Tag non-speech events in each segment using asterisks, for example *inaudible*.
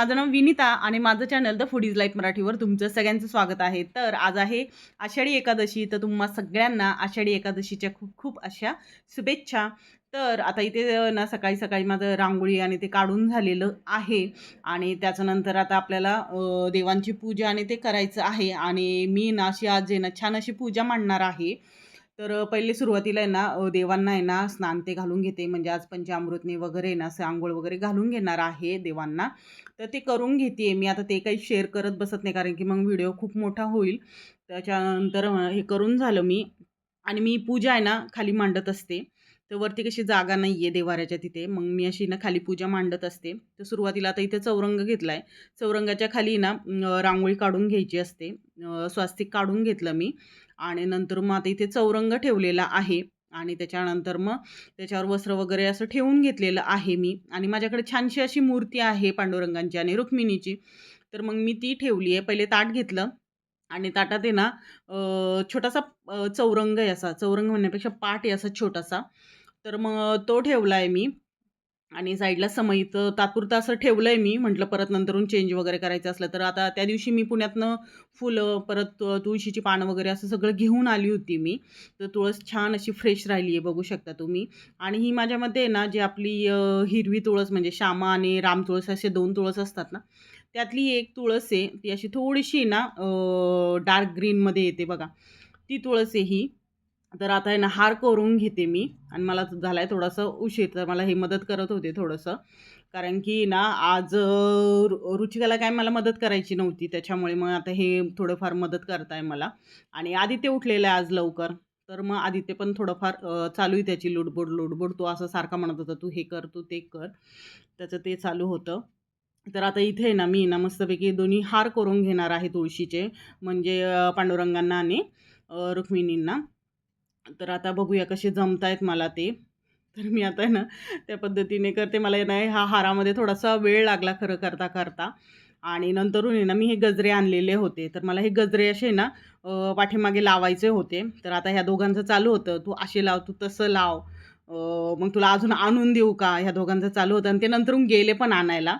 माझं नाव विनिता आणि माझं channel the food is life मराठीवर तुमचं सगळ्यांचं स्वागत आहे. तर आज आहे आषाढी एकादशी तर तुम्हा सगळ्यांना आषाढी एकादशीच्या खूप खूप अशा शुभेच्छा. तर आता इथे ना सकाळी सकाळी माझं रांगोळी आणि ते काढून झालेलं आहे. आणि त्याच्यानंतर आता आपल्याला देवांची पूजा आणि ते करायचं आहे. आणि मी ना अशी आज ना छान अशी पूजा मांडणार आहे. तर पहिले सुरुवातीला आहे ना देवांना आहे ना स्नान ते घालून घेते. म्हणजे आज पंचामृतने वगैरे ना असं आंघोळ वगैरे घालून घेणार आहे देवांना. तर ते करून घेते मी. आता ते काही शेअर करत बसत नाही. कारण की मग व्हिडिओ खूप मोठा होईल. त्याच्यानंतर हे करून झालं मी. आणि मी पूजा आहे ना खाली मांडत असते. तर वरती कशी जागा नाही आहे देवाऱ्याच्या तिथे. मग मी अशी ना खाली पूजा मांडत असते. तर सुरुवातीला आता इथे चौरंग घेतला आहे चौरंगाच्या खाली ना रांगोळी काढून घ्यायची असते. स्वास्तिक काढून घेतलं मी. आणि नंतर मग आता इथे चौरंग ठेवलेला आहे. आणि त्याच्यानंतर मग त्याच्यावर वस्त्र वगैरे असं ठेवून घेतलेलं आहे मी. आणि माझ्याकडे छानशी अशी मूर्ती आहे पांडुरंगांची आणि रुक्मिणीची. तर मग मी ती ठेवली आहे. पहिले ताट घेतलं. आणि ताटात आहे ना छोटासा चौरंग आहे असा. चौरंग म्हणण्यापेक्षा पाट आहे असा छोटासा. तर मग तो ठेवला आहे मी. आणि साईडला समईत तात्पुरतं असं ठेवलं आहे मी. म्हटलं परत नंतरून चेंज वगैरे करायचं असलं तर. आता त्या दिवशी मी पुण्यातनं फुलं परत तुळशीची पानं वगैरे असं सगळं घेऊन आली होती मी. तर तुळस छान अशी फ्रेश राहिली आहे बघू शकता तुम्ही. आणि ही माझ्यामध्ये आहे ना जी आपली हिरवी तुळस म्हणजे श्यामा आणि राम तुळस असे दोन तुळस असतात ना त्यातली एक तुळस आहे ती अशी थोडीशी ना डार्क ग्रीनमध्ये येते बघा. ती तुळस आहे ही. तर आता आहे ना हार करून घेते मी. आणि मला झाला आहे थोडासा उशीर तर मला हे मदत करत होते थोडंसं. कारण की ना आज रु रुचिकाला काय मला मदत करायची नव्हती. त्याच्यामुळे मग आता हे थोडंफार मदत करताय मला. आणि आदित्य उठलेलं आहे आज लवकर. तर मग आदित्य पण थोडंफार चालू आहे त्याची लुडबुड लुडबुड तो असं सारखा म्हणत होता तू हे कर तू ते कर. त्याचं ते चालू होतं. तर आता इथे आहे ना मी ना मस्तपैकी दोन्ही हार करून घेणार आहे तुळशीचे. म्हणजे पांडुरंगांना आणि रुक्मिणींना. तर आता बघूया कसे जमत आहेत मला ते. तर मी आता आहे ना त्या पद्धतीने करते. मला नाही ना हा हारामध्ये थोडासा वेळ लागला खरं करता करता. आणि नंतरून आहे ना मी हे गजरे आणलेले होते. तर मला हे गजरे असे ना पाठीमागे लावायचे होते. तर आता ह्या दोघांचं चालू होतं. तू असे लाव तू तसं लाव. मग तुला अजून आणून देऊ का? ह्या दोघांचं चालू होतं. आणि ते नंतरून गेले पण आणायला.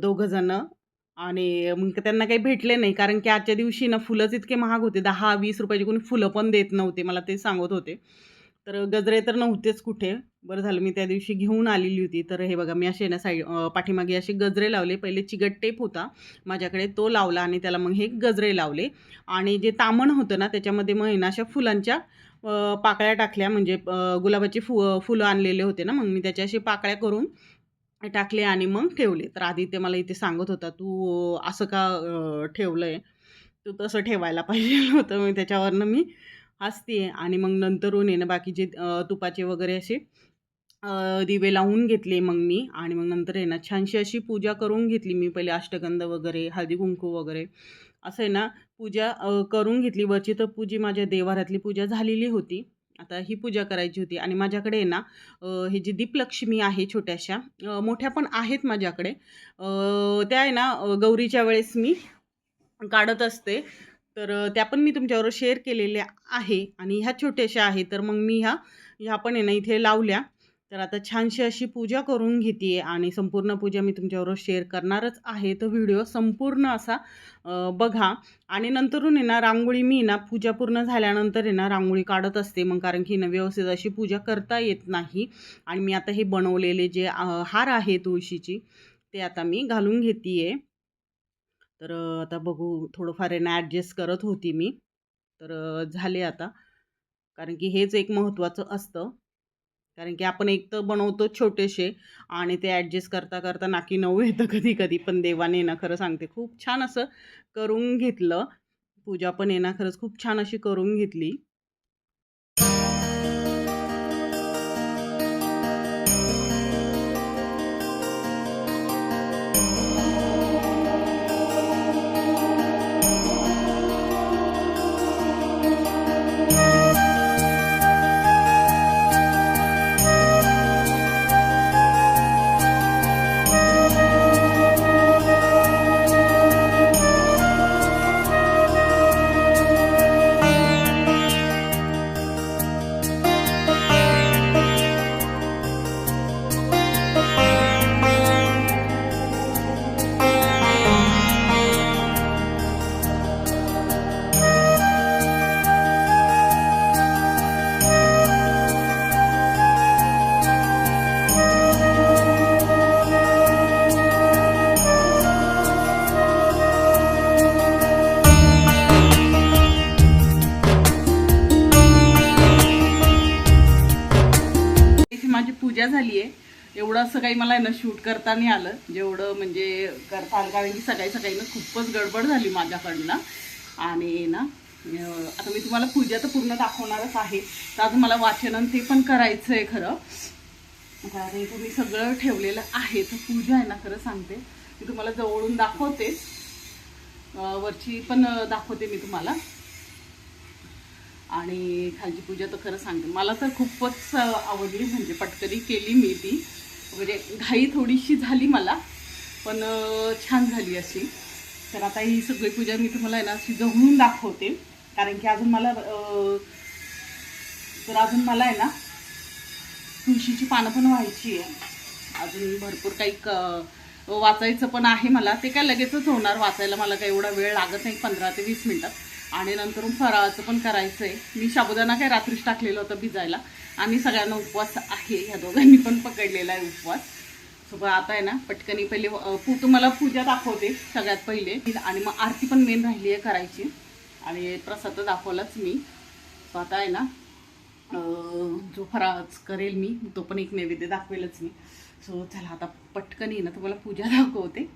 दोघंजणं आणि मग त्यांना काही भेटले नाही. कारण की आजच्या दिवशी ना फुलंच इतके महाग होते. दहा वीस रुपयाची कोणी फुलं पण देत नव्हते मला ते सांगत होते. तर गजरे तर नव्हतेच कुठे. बरं झालं मी त्या दिवशी घेऊन आलेली होती. तर हे बघा मी असे ना साईड पाठीमागे असे गजरे लावले. पहिले चिगट टेप होता. माझ्याकडे तो लावला आणि त्याला मग हे गजरे लावले. आणि जे तामण होतं ना त्याच्यामध्ये मग ना अशा फुलांच्या पाकळ्या टाकल्या. म्हणजे गुलाबाची फु फुलं आणलेले होते ना मग मी त्याच्या अशी पाकळ्या करून टाकले आणि मग ठेवले. तर आधी ते मला इथे सांगत होता तू असं का ठेवलं ठेवलंय? तू तसं ठेवायला पाहिजे *laughs* होतं. मग त्याच्यावरनं मी हसते आणि मग नंतरून येणं ना बाकीचे तुपाचे वगैरे असे दिवे लावून घेतले मग मी. आणि मग नंतर आहे ना छानशी अशी पूजा करून घेतली मी. पहिले अष्टगंध वगैरे हळदी कुंकू वगैरे. असं आहे ना पूजा करून घेतली. वरची तर पूजी माझ्या देवारातली पूजा झालेली होती. आता ही पूजा करायची होती. आणि माझ्याकडे आहे ना हे जी दीपलक्ष्मी आहे छोट्याशा मोठ्या पण आहेत माझ्याकडे. त्या आहे ना गौरीच्या वेळेस मी काढत असते. तर त्या पण मी तुमच्याबरोबर शेअर केलेल्या आहे. आणि ह्या छोट्याशा आहे तर मग मी ह्या ह्या पण आहे ना इथे लावल्या. तर आता छानशी अशी पूजा करून घेते आणि संपूर्ण पूजा मी तुमच्याबरोबर शेअर करणारच आहे. तर व्हिडिओ संपूर्ण असा बघा. आणि नंतरून आहे ना रांगोळी मी ना पूजा पूर्ण झाल्यानंतर आहे ना रांगोळी काढत असते. मग कारण की ना व्यवस्थित अशी पूजा करता येत नाही. आणि मी आता हे बनवलेले जे हार आहे तुळशीची ते आता मी घालून घेते आहे तर आता बघू थोडंफार आहे ना ॲडजस्ट करत होती मी. तर झाले आता. कारण की हेच एक महत्त्वाचं असतं. कारण की आपण एक तर बनवतो छोटेसे आणि ते ॲडजस्ट करता करता नाकी नऊ येतं कधी कधी. पण देवाने ना खरं सांगते खूप छान असं करून घेतलं. पूजा पण येणं खरंच खूप छान अशी करून घेतली. मजा झाली आहे एवढं असं काही मला आहे ना शूट करता नाही आलं. जेवढं म्हणजे करता आलं कारण की सकाळी सकाळी ना खूपच गडबड झाली माझ्याकडनं. आणि ना आता मी तुम्हाला पूजा तर पूर्ण दाखवणारच आहे. तर आज मला वाचन ते पण करायचं आहे खरं. कारण तुम्ही सगळं ठेवलेलं आहे. तर पूजा आहे ना खरं सांगते. मी तुम्हाला जवळून दाखवतेच वरची पण दाखवते मी तुम्हाला. आणि खालची पूजा तर खरं सांगते. मला तर खूपच आवडली. म्हणजे पटकरी केली मी ती. म्हणजे घाई थोडीशी झाली मला पण छान झाली अशी. तर आता ही सगळी पूजा मी तुम्हाला आहे ना अशी जवळून दाखवते. कारण की अजून मला तर अजून मला आहे ना तुळशीची पानं पण व्हायची आहे. अजून भरपूर काही क वाचायचं पण आहे मला. ते काय लगेचच होणार. वाचायला मला काही एवढा वेळ लागत नाही पंधरा ते वीस मिनटात आणि नंतर फराळाचं पण करायचं आहे मी साबुदाणा काय रात्रीच टाकलेलं होतं भिजायला. आणि सगळ्यांना उपवास आहे. ह्या दोघांनी पण पकडलेला आहे उपवास. सो आता आहे ना पटकनी पहिले पू तुम्हाला पूजा दाखवते सगळ्यात पहिले. आणि मग आरती पण मेन राहिली आहे करायची. आणि प्रसाद दाखवलाच मी. सो आता आहे ना जो फराळच करेल मी तो पण एक नैवेद्य दाखवेलच मी. सो चला आता पटकन ना तुम्हाला पूजा दाखवते.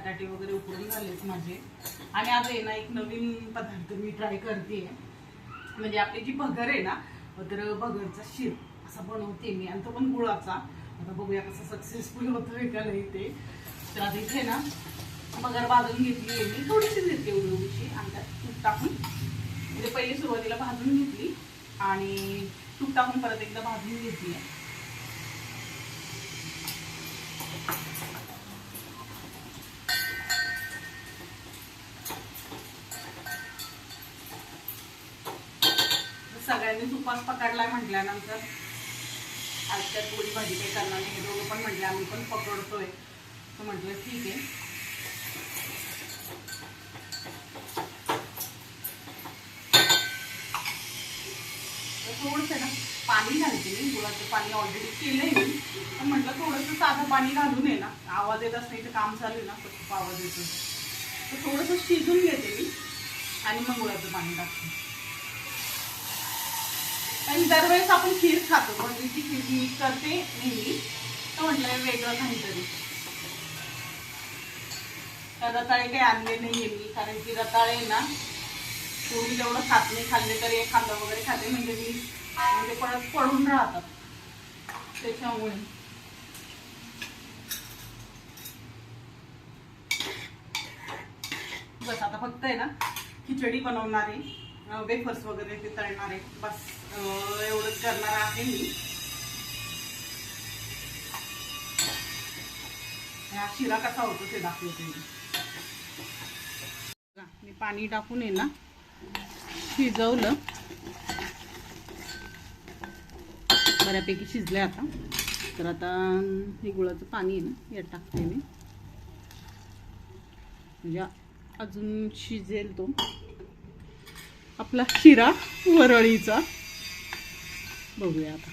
बटाटे वगैरे उकडून झालेच माझे. आणि आज आहे ना एक नवीन पदार्थ मी ट्राय करते म्हणजे आपली जी भगर आहे ना तर भगरचा शिर असा बनवते मी. आणि तो पण गुळाचा. आता बघूया कसं सक्सेसफुल होतोय का नाही ते. तर आता इथे ना भगर भाजून घेतली आहे मी. थोडीशी घेतली एवढी आणि त्यात तूप टाकून. म्हणजे पहिली सुरुवातीला भाजून घेतली. आणि तूप टाकून परत एकदा भाजून घेतली आहे. म्हटल्यानंतर आज त्यात पोळी भाजी काही करणार नाही. दोघं पण म्हटलं आम्ही पण पकडतोय. तर म्हटलं ठीक आहे. थोडंसं ना पाणी घालते मी. गुळाचं पाणी ऑलरेडी केलंय मी. पण म्हटलं थोडंसं साधं पाणी घालून आहे ना. आवाज येत असं इथं काम चालू आहे ना खूप आवाज येतो तर थोडंसं शिजून घेते मी आणि मग गुळाचं पाणी टाकते. आणि दरवेळेस आपण खीर खातो. म्हणजे बघीची खीर मी करते नेहमी तर म्हटलं वेगळं काहीतरी. तर रताळे काही आणले नाही मी कारण की रताळे ना कोणी जेवढं खात नाही. खाल्ले तरी एखादं वगैरे खाते. म्हणजे मी म्हणजे परत पडून राहतात. त्याच्यामुळे. बस आता फक्त आहे ना खिचडी बनवणार आहे. वेफर्स वगैरे ते तळणार आहे बस एवढंच करणार आहे मी. हा शिरा कसा होतो ते दाखवते मी. मी पाणी टाकून आहे ना शिजवलं. बऱ्यापैकी शिजले आता. तर आता हे गुळाचं पाणी आहे ना यात टाकते मी. म्हणजे अजून शिजेल तो. आपला शिरा वरळीचा. बघूया आता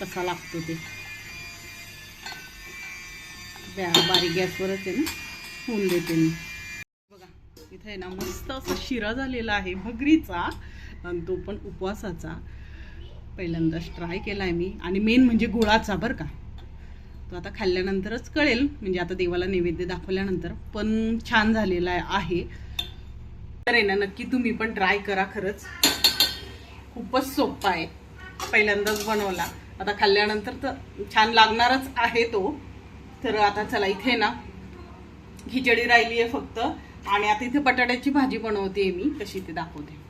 कसा लागतो ते. बारीक गॅसवरच आहे ना होऊन देते मी. बघा इथे आहे ना मस्त असा शिरा झालेला आहे भगरीचा. आणि तो पण उपवासाचा. पहिल्यांदाच ट्राय केला आहे मी. आणि मेन म्हणजे गुळाचा बरं का. तो आता खाल्ल्यानंतरच कळेल. म्हणजे आता देवाला नैवेद्य दाखवल्यानंतर. पण छान झालेला आहे. तर आहे ना नक्की तुम्ही पण ट्राय करा खरंच. खूपच सोपा आहे. पहिल्यांदाच बनवला. आता खाल्ल्यानंतर तर छान लागणारच आहे तो. तर आता चला इथे ना खिचडी राहिली आहे फक्त. आणि आता इथे बटाट्याची भाजी बनवते मी. कशी ते दाखवते.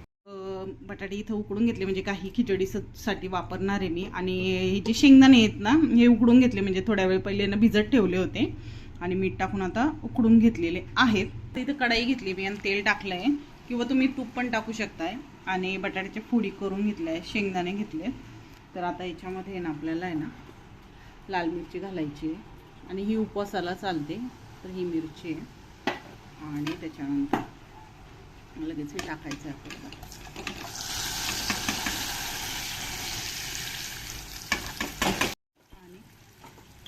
बटाटे इथं उकडून घेतले म्हणजे काही खिचडी साठी वापरणार आहे मी. आणि हे जे शेंगदाणे आहेत ना हे उकडून घेतले म्हणजे थोड्या वेळ पहिले ना भिजत ठेवले होते. आणि मीठ टाकून आता उकडून घेतलेले आहेत. तर इथं कढाई घेतली मी आणि तेल टाकलं आहे किंवा तुम्ही तूप पण टाकू शकताय. आणि बटाट्याच्या फोडी करून घेतल्या आहे शेंगदाणे घेतले. तर आता याच्यामध्ये ना आपल्याला आहे ना लाल मिरची घालायची आहे. आणि ही उपवासाला चालते. तर ही मिरची आहे. आणि त्याच्यानंतर लगेच हे टाकायचं आहे आपल्याला. आणि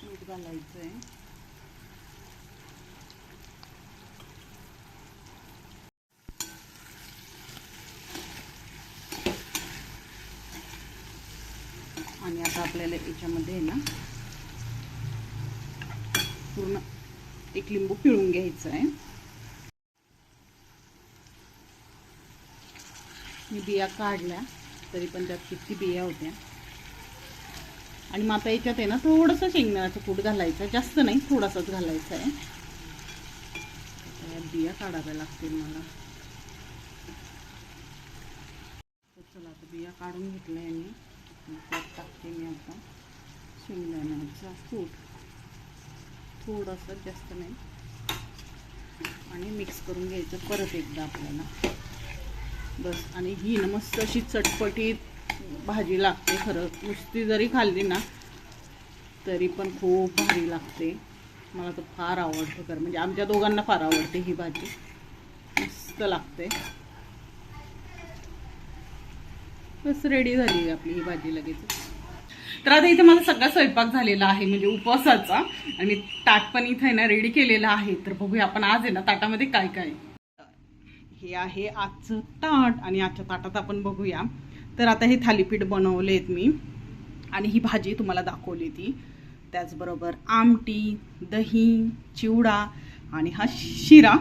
मीठ घालायचं आहे आणि आता आपल्याला याच्यामध्ये आहे ना पूर्ण एक लिंबू पिळून घ्यायचं आहे. मी बिया काढल्या तरी पण त्यात किती बिया होत्या. आणि मग आता याच्यात आहे ना थोडंसं शेंगदाण्याचं कूट घालायचं जास्त नाही थोडासाच घालायचं आहे. बिया काढाव्या लागतील मला. चला आता बिया काढून घेतल्या आहे मी त्यात टाकते मी आता. शेंगदाण्याचा कूट. थोडंसं जास्त नाही. आणि मिक्स करून घ्यायचं परत एकदा आपल्याला. बस. आणि ही ना मस्त अशी चटपटीत भाजी लागते खरं. नुसती जरी खाल्ली ना तरी पण खूप भारी लागते. मला तर फार आवडते खरं. म्हणजे आमच्या दोघांना फार आवडते ही भाजी. मस्त लागते. बस रेडी झाली आहे आपली ही भाजी लगेच. तर आता इथे माझा सगळा स्वयंपाक झालेला आहे म्हणजे उपवासाचा. आणि ताट पण इथे आहे ना रेडी केलेलं आहे. तर बघूया आपण आज आहे ना ताटामध्ये काय काय. हे आहे आजचं ताट आणि आजच्या ताटात आपण बघूया. तर आता हे थालीपीठ बनवले आहेत मी. आणि ही भाजी तुम्हाला दाखवली ती. त्याचबरोबर आमटी दही चिवडा आणि हा शिरा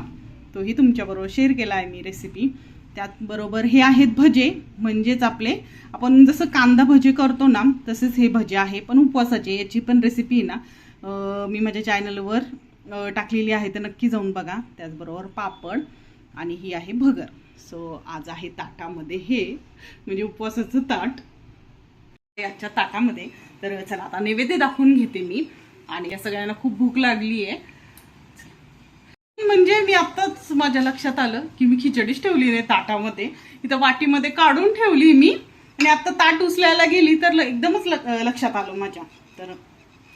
तोही तुमच्याबरोबर शेअर केला आहे मी रेसिपी त्याचबरोबर हे आहेत भजे म्हणजेच आपले आपण जसं कांदा भजे करतो ना तसेच हे भजे आहे पण उपवासाचे याची पण रेसिपी ना. मी माझ्या चॅनलवर टाकलेली आहे तर नक्की जाऊन बघा. त्याचबरोबर पापड आणि ही आहे भगर. सो आज आहे ताटामध्ये हे म्हणजे उपवासाचं ताट. याच्या ताटामध्ये तर चला आता नैवेद्य दाखवून घेते मी. आणि या सगळ्यांना खूप भूक लागली आहे म्हणजे मी आत्ताच माझ्या लक्षात आलं की मी खिचडीच ठेवली नाही ताटामध्ये. इथं वाटीमध्ये काढून ठेवली मी. आणि आता ताट उचलायला गेली तर ल- एकदमच ल- लक्षात आलं माझ्या. तर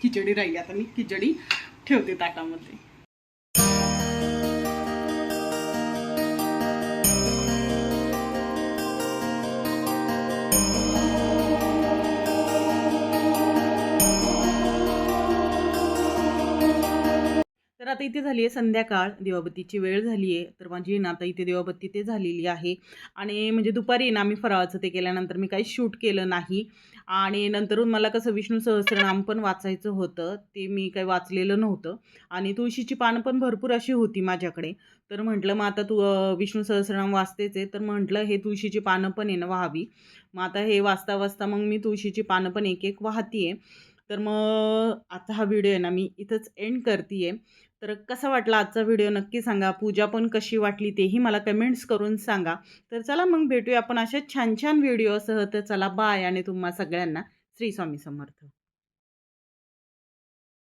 खिचडी राहिली. आता मी खिचडी ठेवते ताटामध्ये. तर आता इथे झाली आहे संध्याकाळ देवाबत्तीची वेळ झाली आहे तर माझी ना आता इथे देवाबत्ती ते झालेली आहे. आणि म्हणजे दुपारी ना मी फराळाचं ते केल्यानंतर मी काही शूट केलं नाही. आणि नंतरून मला कसं विष्णू सहस्रनाम पण वाचायचं होतं ते मी काही वाचलेलं नव्हतं. आणि तुळशीची पानं पण भरपूर अशी होती माझ्याकडे. तर म्हटलं मग आता तू विष्णू सहस्रनाम वाचतेच आहे. तर म्हटलं हे तुळशीची पानं पण आहे ना व्हावी. मग आता हे वाचता वाचता मग मी तुळशीची पानं पण एक एक वाहतीये. तर मग आता हा व्हिडिओ आहे ना मी इथंच एंड करते आहे तर कसा वाटला आजचा व्हिडिओ नक्की सांगा. पूजा पण कशी वाटली तेही मला कमेंट्स करून सांगा. तर चला मग भेटूया आपण अशा छान छान व्हिडिओसह तर चला बाय आणि तुम्हा सगळ्यांना. श्री स्वामी समर्थ.